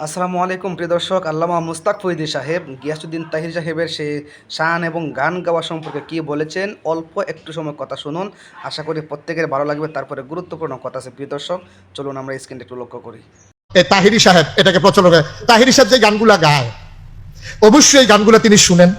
আসসালামু আলাইকুম, প্রিয় দর্শক। আল্লামা মুস্তাক ফৈদি সাহেব গিয়াসুদ্দিন তাহির সাহেবের সেই শান এবং গান গাওয়া সম্পর্কে কি বলেছেন? অল্প একটু সময় কথা শুনুন। আশা করি প্রত্যেকের ভালো লাগবে, তারপরে গুরুত্বপূর্ণ কথা আছে, প্রিয় দর্শক। চলুন আমরা স্ক্রিনটা একটু লক্ষ্য করি। তাহিরি সাহেব, এটাকে প্রচলন করে তাহিরি সাহেব যে গানগুলা গায়, অবশ্যই এই গানগুলো তিনি শুনেন।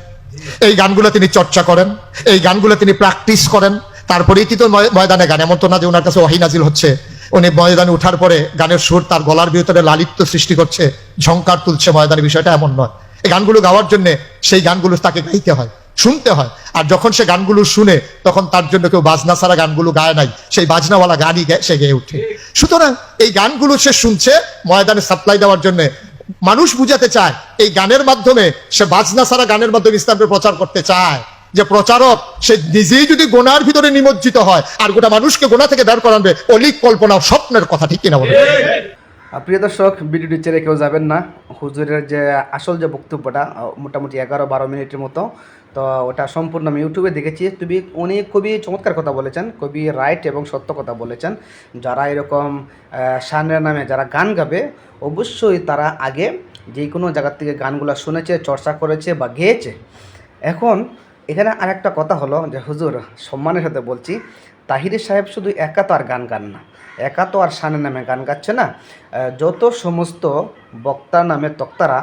এই গানগুলো তিনি চর্চা করেন। এই গানগুলো তিনি প্র্যাকটিস করেন। তারপরেই তো ময়- ময়দানে গান। এমন তো না যে ওনার কাছে ওয়াহি নাজিল হচ্ছে। উনি ময়দানে উঠার পরে গানের সুর তার গলার ভিতরে লালিত্য সৃষ্টি করছে, ঝংকার তুলছে ময়দানে, বিষয়টা এমন নয়। এই গানগুলো গাওয়ার জন্য সেই গানগুলো তাকে গাইতে হয়, শুনতে হয়। আর যখন সে গানগুলো শুনে, তখন তার জন্য কেউ বাজনা ছাড়া গানগুলো গায় নাই। সেই বাজনাওয়ালা গানই সে গেয়ে উঠে। সুতরাং এই গানগুলো সে শুনছে ময়দানে সাপ্লাই দেওয়ার জন্য। মানুষ বুঝাতে চায়, এই গানের মাধ্যমে সে বাজনা ছাড়া গানের মাধ্যমে ইসলামের প্রচার করতে চায়। যে প্রচারক, সে নিজেই যদি গোনার ভিতরে নিমজ্জিত হয়, আর গোটা মানুষকে গোনা থেকে বের করাবে অলিক কল্পনা স্বপ্নের কথা, ঠিক কিনা বলে? প্রিয় দর্শক ভিডিওটি ছেড়ে কেউ যাবেন না। হুজুরের যে আসল যে বক্তব্যটা মোটামুটি এগারো বারো মিনিটের মতো, তো ওটা সম্পূর্ণ আমি ইউটিউবে দেখেছি। তুমি উনি খুবই চমৎকার কথা বলেছেন খুবই রাইট এবং সত্য কথা বলেছেন। যারা এরকম শানের নামে যারা গান গাবে, অবশ্যই তারা আগে যে কোনো জায়গার থেকে গানগুলো শুনেছে, চর্চা করেছে বা গেয়েছে। এখন এখানে আরেকটা কথা হলো যে হুজুর, সম্মানের সাথে বলছি, তাহিরি সাহেব শুধু একা তো আর গান গান না, একা তো আর সানের নামে গান গাচ্ছে না। যত সমস্ত বক্তা নামে তক্তারা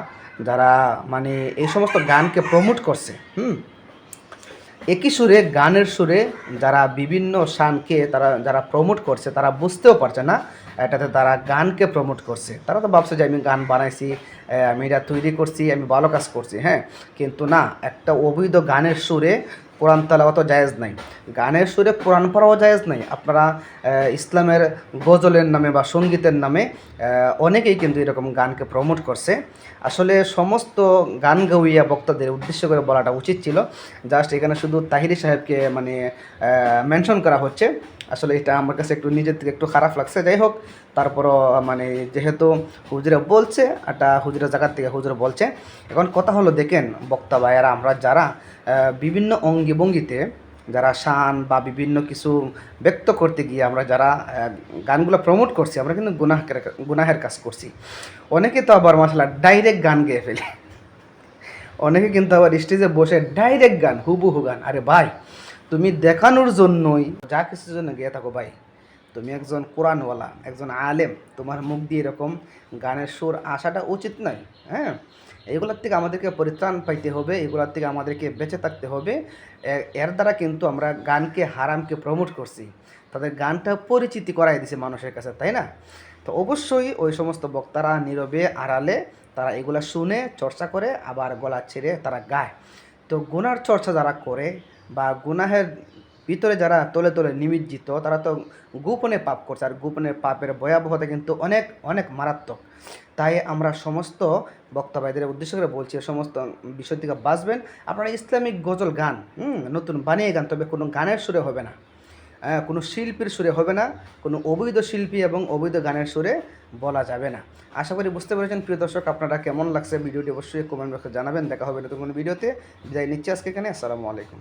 যারা মানে এই সমস্ত গানকে প্রমোট করছে, হুম একই সুরে, গানের সুরে যারা বিভিন্ন শানকে তারা, যারা প্রমোট করছে, তারা বুঝতেও পারছে না, এটাতে তারা গানকে প্রমোট করছে। তারা তো ভাবছে যে আমি গান বানাইছি আমি এটা তৈরি করছি, আমি ভালো কাজ করছি হ্যাঁ? কিন্তু না, একটা অবৈধ গানের সুরে কোরআন তালাওয়াতও জায়েজ নাই। গানের সুরে কোরআন পড়াও জায়েজ নাই। আপনারা ইসলামের গজলের নামে বা সঙ্গীতের নামে অনেকেই কিন্তু এরকম গানকে প্রমোট করছে। আসলে সমস্ত গান গাউইয়া বক্তাদের উদ্দেশ্য করে বলাটা উচিত ছিল। জাস্ট এখানে শুধু তাহিরি সাহেবকে মানে মেনশন করা হচ্ছে। আসলে এটা আমার কাছে একটু নিজের থেকে একটু খারাপ লাগছে। যাই হোক, তারপরও মানে যেহেতু হুজুরা বলছে একটা হুজুরের জায়গার থেকে হুজুর বলছে। এখন কথা হলো, দেখেন বক্তা ভাইয়ারা, আমরা যারা বিভিন্ন অঙ্গি ভঙ্গিতে যারা শান বা বিভিন্ন কিছু ব্যক্ত করতে গিয়ে আমরা যারা গানগুলো প্রমোট করছি, আমরা কিন্তু গুনাহের গুনাহের কাজ করছি। অনেকে তো আবার মাসালা ডাইরেক্ট গান গেয়ে ফেলে। অনেকে কিন্তু আবার স্টেজে বসে ডাইরেক্ট গান, হুবহু গান। আরে ভাই তুমি দেখানোর জন্যই, যা কিছুর জন্য গিয়ে থাকো ভাই। তুমি একজন কোরআনওয়ালা, একজন আলেম, তোমার মুখ দিয়ে এরকম গানের সুর আসাটা উচিত নয় হ্যাঁ? এগুলোর থেকে আমাদেরকে পরিত্রাণ পাইতে হবে, এগুলোর থেকে আমাদেরকে বেঁচে থাকতে হবে। এর দ্বারা কিন্তু আমরা গানকে, হারামকে প্রমোট করছি। তাদের গানটা পরিচিতি করাই দিছে মানুষের কাছে, তাই না? তো অবশ্যই ওই সমস্ত বক্তারা নীরবে আড়ালে তারা এগুলা শুনে, চর্চা করে, আবার গলা ছেড়ে তারা গায়। তো গুনার চর্চা যারা করে বা গুনাহের ভিতরে যারা তলে তলে নিমজ্জিত, তারা তো গোপনে পাপ করছে। আর গোপনে পাপের ভয়াবহতা কিন্তু অনেক অনেক মারাত্মক। তাই আমরা সমস্ত বক্তা ভাইদের উদ্দেশ্য করে বলছি সমস্ত বিষয় থেকে বাঁচবেন। আপনারা ইসলামিক গজল গান নতুন বানিয়ে গান, তবে কোনো গানের সুরে হবে না। কোনো শিল্পীর সুরে হবে না, কোনো অবৈধ শিল্পী এবং অবৈধ গানের সুরে বলা যাবে না। আশা করি বুঝতে পেরেছেন, প্রিয় দর্শক, আপনারা কেমন লাগছে ভিডিওটি অবশ্যই কমেন্ট বক্সে জানাবেন। দেখা হবে নতুন কোনো ভিডিওতে। বিদায় নিচ্ছি আজকে এখানে। আসসালামু আলাইকুম।